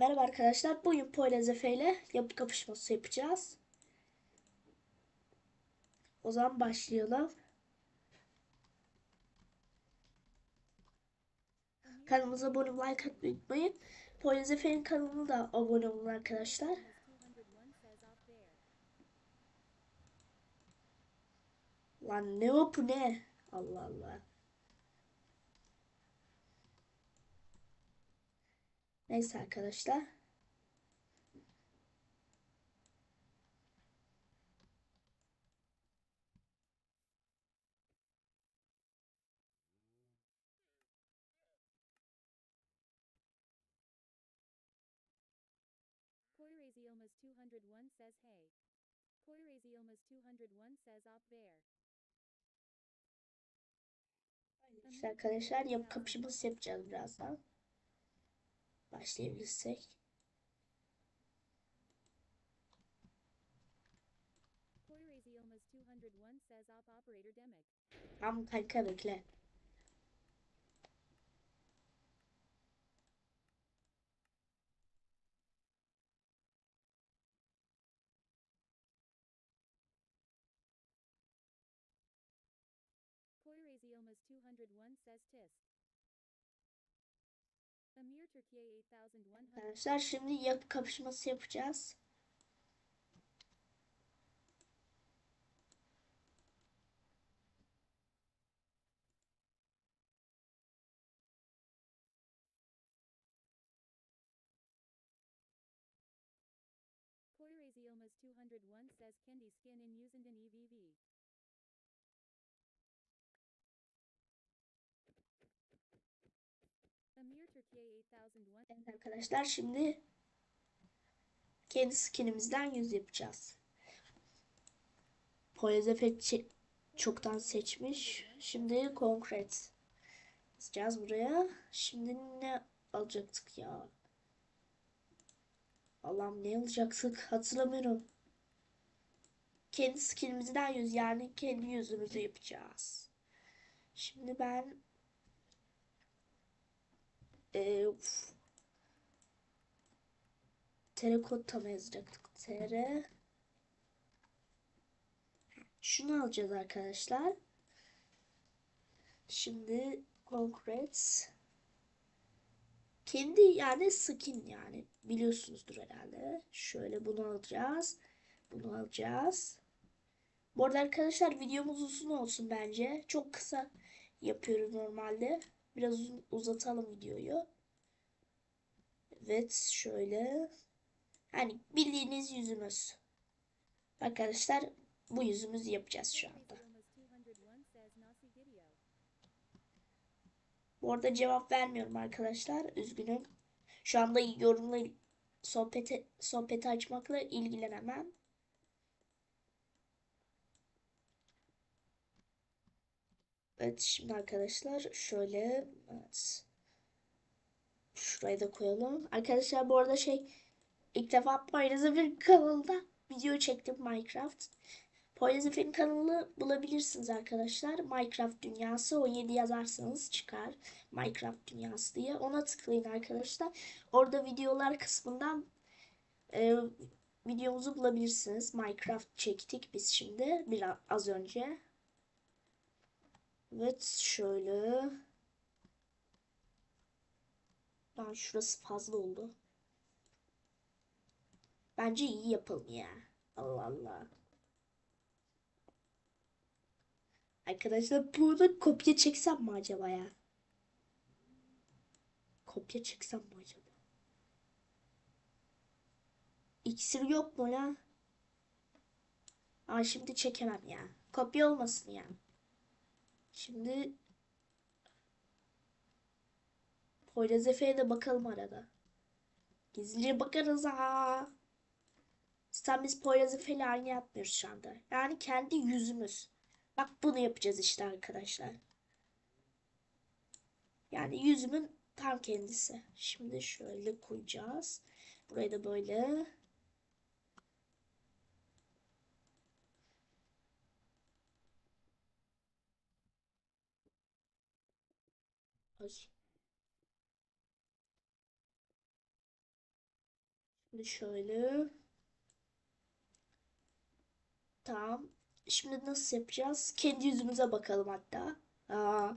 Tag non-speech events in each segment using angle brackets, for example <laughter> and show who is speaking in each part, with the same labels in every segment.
Speaker 1: Merhaba arkadaşlar. Bugün Poyraz Efe ile yapı kapışması yapacağız. O zaman başlayalım. Kanalımıza abone olmayı, like atmayı unutmayın. Poyraz Efe'nin kanalına da abone olun arkadaşlar. Lan ne o bu ne? Allah Allah. Neyse arkadaşlar.
Speaker 2: Koirazi Ilmas 201 says hey. Koirazi Ilmas 201 says op there.
Speaker 1: İşte arkadaşlar yapı kapışması yapacağız birazdan. Başlayabilirsek.
Speaker 2: Koirazi Ilmas 201 says op operator Demek.
Speaker 1: Tamam kanka bekle.
Speaker 2: Koirazi Ilmas 201 says tisk. Amir Türkiye 8100
Speaker 1: Arkadaşlar şimdi yapı kapışması yapacağız.
Speaker 2: Koirazi Ilmas 201 says Kendi skin in Usenden EVV.
Speaker 1: Evet arkadaşlar şimdi kendi skinimizden yüz yapacağız. Çe- çoktan seçmiş. Şimdi konkret yazacağız buraya. Şimdi ne alacaktık ya? Allah'ım ne alacaktık hatırlamıyorum. Kendi skinimizden yüz yani kendi yüzümüzü yapacağız. Şimdi ben e, uf. Mı yazacaktık? TR. Şunu alacağız arkadaşlar. Şimdi concrete. Kendi yani skin yani. Biliyorsunuzdur herhalde. Şöyle bunu alacağız. Bunu alacağız. Bu arada arkadaşlar videomuz uzun olsun bence. Çok kısa yapıyoruz normalde. Biraz uzatalım videoyu. Evet şöyle. Hani bildiğiniz yüzümüz. Arkadaşlar bu yüzümüzü yapacağız şu anda.
Speaker 2: Koirazi Ilmas 201 says Nasi Gidio.
Speaker 1: Bu arada cevap vermiyorum arkadaşlar. Üzgünüm. Şu anda yorumla sohbeti, sohbeti açmakla ilgilenemem. Evet şimdi arkadaşlar şöyle evet. Şurayı da koyalım. Arkadaşlar bu arada şey ilk defa Poyraz'ın kanalında video çektim Minecraft. Poyraz'ın kanalını bulabilirsiniz arkadaşlar. Minecraft Dünyası 17 yazarsanız çıkar. Minecraft Dünyası diye. Ona tıklayın arkadaşlar. Orada videolar kısmından e, videomuzu bulabilirsiniz. Minecraft çektik biz şimdi biraz az önce. Evet şöyle. Lan şurası fazla oldu. Bence iyi yapalım ya. Allah Allah. Arkadaşlar bunu kopya çeksem mi acaba ya? Kopya çeksem mi acaba? İksir yok mu ya? Aa şimdi çekemem ya. Kopya olmasın ya. Şimdi Poyraz Efe'ye de bakalım arada. Gizlice bakarız ha. Sen biz Poyraz Efe'yle aynı yapmıyoruz şu anda. Yani kendi yüzümüz. Bak bunu yapacağız işte arkadaşlar. Yani yüzümün tam kendisi. Şimdi şöyle koyacağız. Burayı da böyle. Ay. Şimdi şöyle. Tamam. Şimdi nasıl yapacağız? Kendi yüzümüze bakalım hatta. Aa,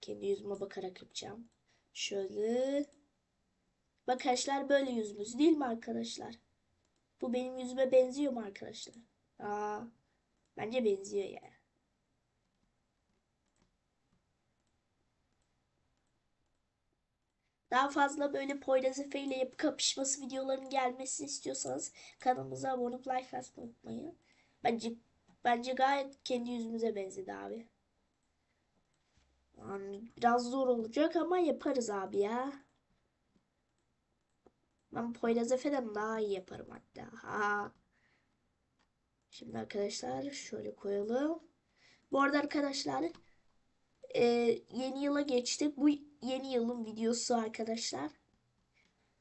Speaker 1: kendi yüzüme bakarak yapacağım. Şöyle. Bak arkadaşlar böyle yüzümüz değil mi arkadaşlar? Bu benim yüzüme benziyor mu arkadaşlar? Aa, bence benziyor ya. Daha fazla böyle Poyraz Efe ile yapı kapışması videoların gelmesini istiyorsanız kanalımıza abone olup like atmayı unutmayın. Bence bence gayet kendi yüzümüze benzedi abi. Yani biraz zor olacak ama yaparız abi ya. Ben Poyraz Efe'den daha iyi yaparım hatta. Ha. Şimdi arkadaşlar şöyle koyalım. Bu arada arkadaşlar e, yeni yıla geçtik. Bu yeni yılın videosu arkadaşlar.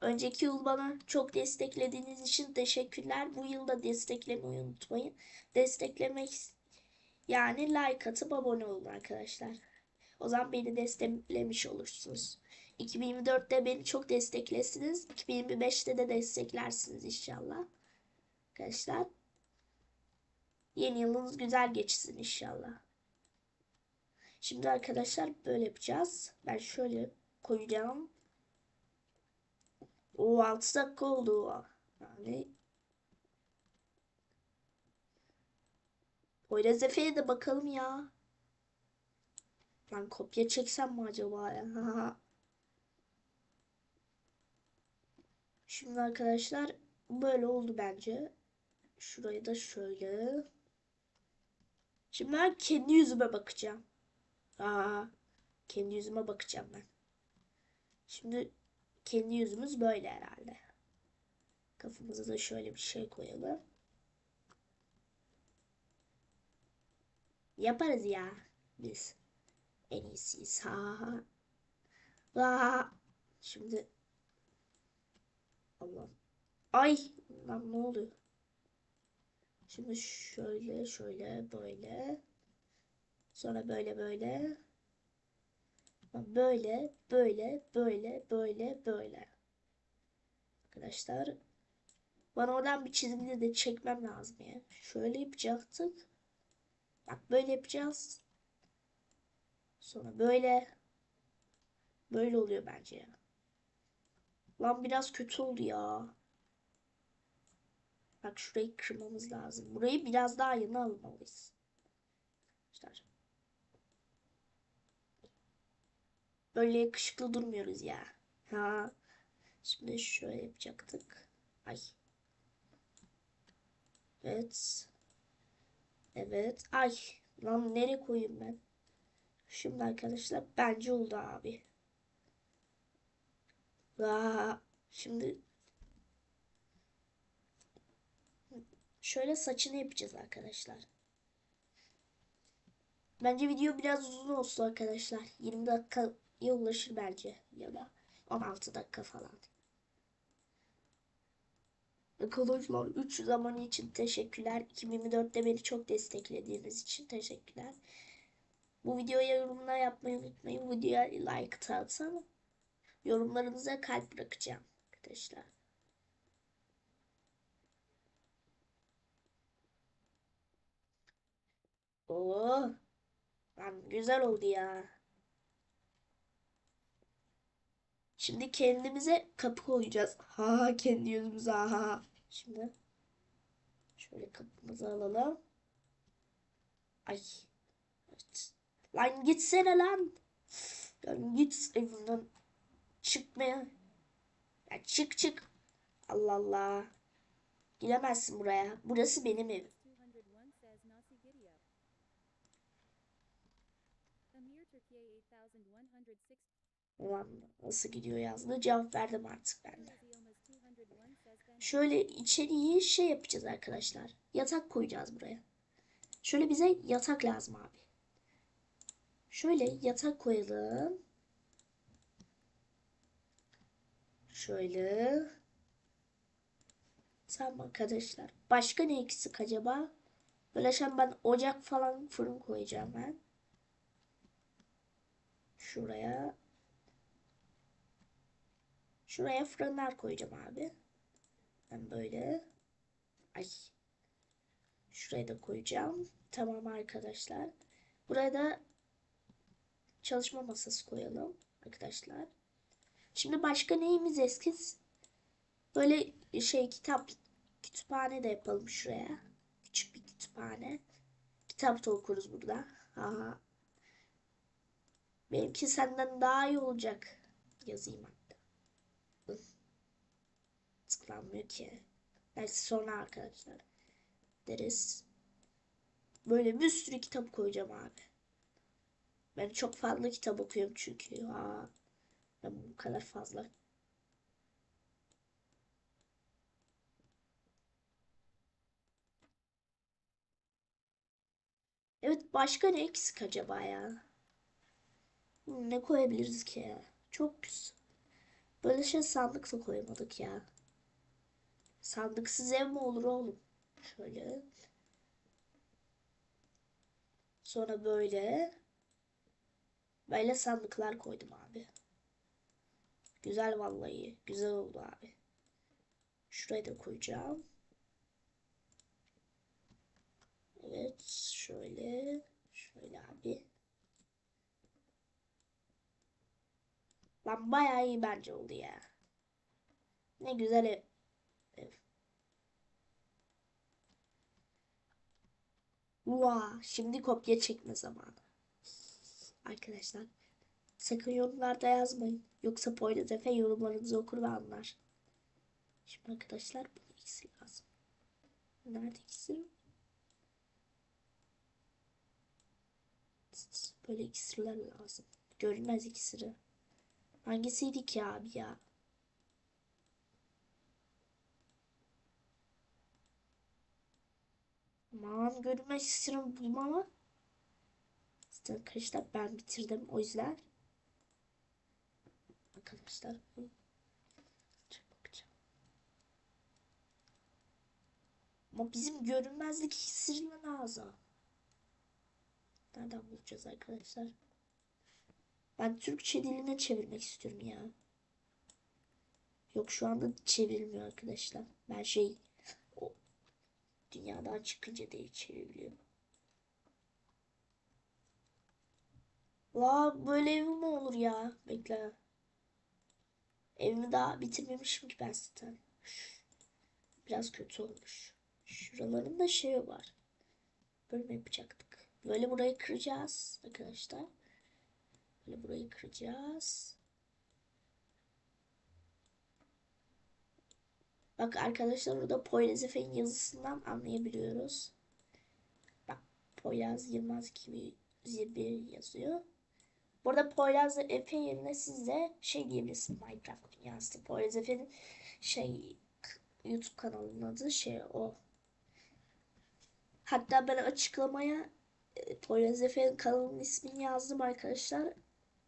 Speaker 1: Önceki yıl bana çok desteklediğiniz için teşekkürler. Bu yılda desteklemeyi unutmayın. Desteklemek yani like atıp abone olun arkadaşlar. O zaman beni desteklemiş olursunuz. 2024'te beni çok desteklesiniz. 2025'te de desteklersiniz inşallah. Arkadaşlar. Yeni yılınız güzel geçsin inşallah. Şimdi arkadaşlar böyle yapacağız. Ben şöyle koyacağım. O 6 dakika oldu. Yani Poyraz Efe'ye de bakalım ya. Ben kopya çeksem mi acaba ya? <laughs> Şimdi arkadaşlar böyle oldu bence. Şurayı da şöyle. Şimdi ben kendi yüzüme bakacağım. Aa, kendi yüzüme bakacağım ben. Şimdi kendi yüzümüz böyle herhalde. Kafamıza da şöyle bir şey koyalım. Yaparız ya biz. En iyisiyiz. Ha. Ha. Şimdi Allah. Ay lan ne oluyor? Şimdi şöyle şöyle böyle. Sonra böyle böyle. Böyle böyle böyle böyle böyle. Arkadaşlar bana oradan bir çizimini de çekmem lazım ya. Şöyle yapacaktık. Bak böyle yapacağız. Sonra böyle. Böyle oluyor bence ya. Lan biraz kötü oldu ya. Bak şurayı kırmamız lazım. Burayı biraz daha yana almalıyız. Arkadaşlar. Böyle yakışıklı durmuyoruz ya. Ha. Şimdi şöyle yapacaktık. Ay. Evet. Evet. Ay. Lan nereye koyayım ben? Şimdi arkadaşlar bence oldu abi. Aa, şimdi şöyle saçını yapacağız arkadaşlar. Bence video biraz uzun olsun arkadaşlar. 20 dakikaya ulaşır bence. Da 16 dakika falan. Arkadaşlar 300 abone için teşekkürler. 2024'te beni çok desteklediğiniz için teşekkürler. Bu videoya yorumlar yapmayı unutmayın. Videoya like atsana. Yorumlarınıza kalp bırakacağım arkadaşlar. Oo, lan güzel oldu ya. Şimdi kendimize kapı koyacağız. Ha kendi yüzümüze ha. Şimdi şöyle kapımızı alalım. Ay. Evet. Lan gitsene lan. Lan git evimden çıkmaya. Ya çık çık. Allah Allah. Giremezsin buraya. Burası benim evim. Ulan nasıl gidiyor yazdı. Cevap verdim artık ben de.
Speaker 2: Koyrazi almost 201 says Ben.
Speaker 1: Şöyle içeriği şey yapacağız arkadaşlar. Yatak koyacağız buraya. Şöyle bize yatak lazım abi. Şöyle yatak koyalım. Şöyle. Tamam arkadaşlar. Başka ne eksik acaba? Böyle şimdi ben ocak falan fırın koyacağım ben. Şuraya. Şuraya fırınlar koyacağım abi. Ben böyle. Ay. Şuraya da koyacağım. Tamam arkadaşlar. Buraya da çalışma masası koyalım arkadaşlar. Şimdi başka neyimiz eskiz? Böyle şey kitap kütüphane de yapalım şuraya. Küçük bir kütüphane. Kitap da okuruz burada. Aha. Benimki senden daha iyi olacak. Yazayım hatta. Üf. Tıklanmıyor ki. Belki sonra arkadaşlar deriz. Böyle bir sürü kitap koyacağım abi. Ben çok fazla kitap okuyorum çünkü. Ha, ben bu kadar fazla. Evet başka ne eksik acaba ya? Ne koyabiliriz ki ya? Çok güzel. Böyle şey sandık da koymadık ya. Sandıksız ev mi olur oğlum? Şöyle. Sonra böyle. Böyle sandıklar koydum abi. Güzel vallahi. Güzel oldu abi. Şuraya da koyacağım. Evet. Şöyle. Şöyle abi. Lan bayağı iyi bence oldu ya. Ne güzel ev. Vaa, şimdi kopya çekme zamanı. Arkadaşlar, sakın yorumlarda yazmayın. Yoksa Poyraz Efe yorumlarınızı okur ve anlar. Şimdi arkadaşlar bu ikisi lazım. Nerede ikisi? Böyle iksirler lazım. Görünmez iksiri. Hangisiydi ki abi ya? Aman görünmez bulmama. İşte arkadaşlar ben bitirdim o yüzden. Arkadaşlar. Ama bizim görünmezlik iksirini lazım. Nereden bulacağız arkadaşlar? Ben Türkçe diline çevirmek istiyorum ya. Yok şu anda çevrilmiyor arkadaşlar. Ben şey dünyadan çıkınca değil çevriliyor. La böyle ev mi olur ya? Bekle. Evimi daha bitirmemişim ki ben zaten. Biraz kötü olmuş. Şuralarında şey var. Böyle yapacaktık? Böyle burayı kıracağız arkadaşlar. Böyle burayı kıracağız. Bak arkadaşlar orada Poyraz Efe'nin yazısından anlayabiliyoruz. Bak Poyraz Yılmaz gibi 21 yazıyor. Burada Poyraz Efe yerine siz de şey diyebilirsiniz Minecraft dünyası. Poyraz Efe'nin şey YouTube kanalının adı şey o. Hatta ben açıklamaya e, Poyraz Efe'nin kanalının ismini yazdım arkadaşlar.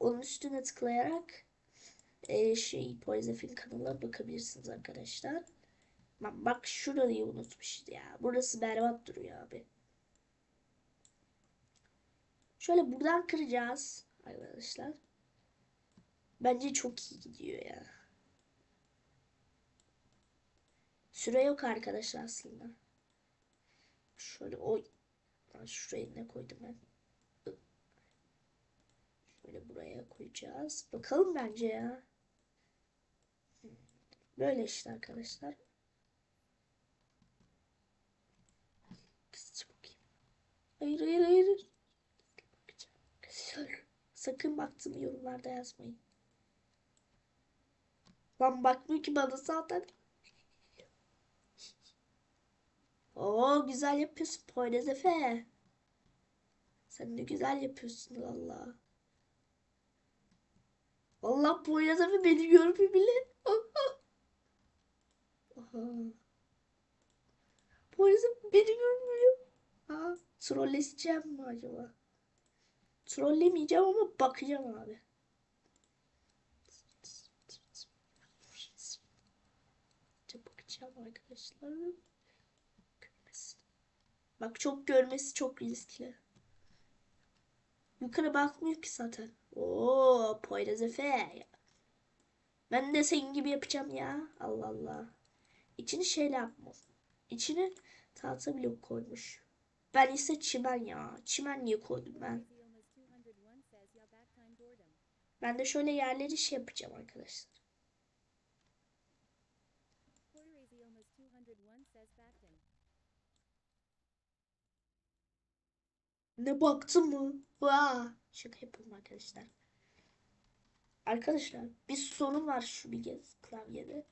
Speaker 1: Onun üstüne tıklayarak e, şey Poyraz Efe'nin kanalına bakabilirsiniz arkadaşlar. Bak, bak şurayı unutmuş ya. Burası berbat duruyor abi. Şöyle buradan kıracağız arkadaşlar. Bence çok iyi gidiyor ya. Süre yok arkadaşlar aslında. Şöyle o şuraya ne koydum ben? Şöyle buraya koyacağız. Bakalım bence ya. Böyle işte arkadaşlar. Hayır hayır hayır. Sakın baktığımı yorumlarda yazmayın. Lan bakmıyor ki bana zaten. Oo güzel yapıyorsun Poyraz Efe. Sen de güzel yapıyorsun valla. Valla Poyraz Efe beni görmüyor bile. Aha. Poyraz Efe beni görmüyor. Ha, trolleyeceğim mi acaba? Trollemeyeceğim ama bakacağım abi. Bakacağım arkadaşlar. Bak çok görmesi çok riskli. Yukarı bakmıyor ki zaten. Oo, Poyraz Efe. Ben de senin gibi yapacağım ya. Allah Allah. İçini şeyle yapmaz. İçine tahta blok koymuş. Ben ise çimen ya. Çimen niye koydum ben?
Speaker 2: Crazy almost 201 says yeah back time boredom.
Speaker 1: Ben de şöyle yerleri şey yapacağım arkadaşlar.
Speaker 2: Crazy almost 201 says backton.
Speaker 1: Ne baktın mı? Vaa. Şaka yapıyorum arkadaşlar. Arkadaşlar bir sorun var şu bilgi klavyede.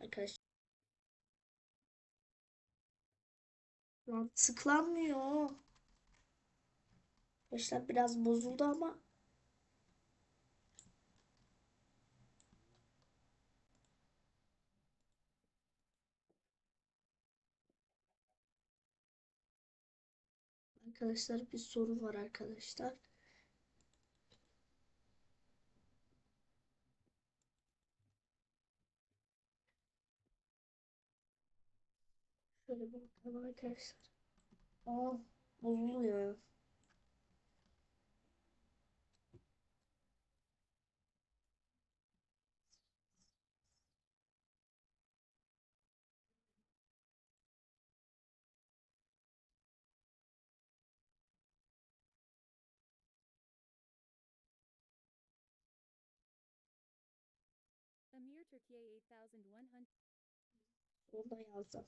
Speaker 1: Arkadaşlar. Lan tıklanmıyor. Arkadaşlar biraz bozuldu ama Arkadaşlar bir sorun var arkadaşlar. Şöyle bir bakalım arkadaşlar. Aa, bozuluyor.
Speaker 2: Amir Turkiye 8100.
Speaker 1: Onu da yazdım.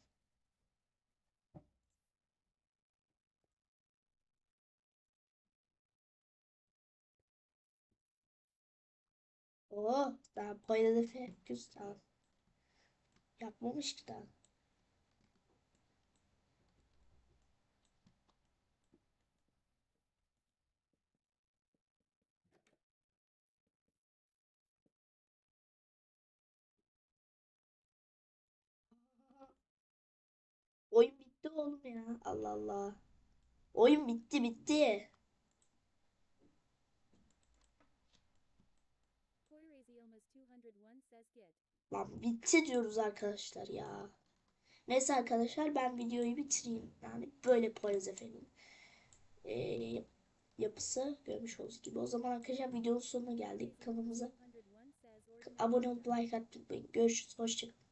Speaker 1: Oo, daha payladı fe güzel. Yapmamış ki daha. Oyun bitti oğlum ya. Allah Allah. Oyun bitti bitti.
Speaker 2: Crazy almost 201 says git.
Speaker 1: Lan bitti diyoruz arkadaşlar ya. Neyse arkadaşlar ben videoyu bitireyim. Yani böyle Poyraz Efe'nin eee, yapısı görmüş olduğunuz gibi. O zaman arkadaşlar videonun sonuna geldik. Kanalımıza
Speaker 2: Crazy 201 says or
Speaker 1: abone olup like atmayı unutmayın. Görüşürüz. Hoşçakalın.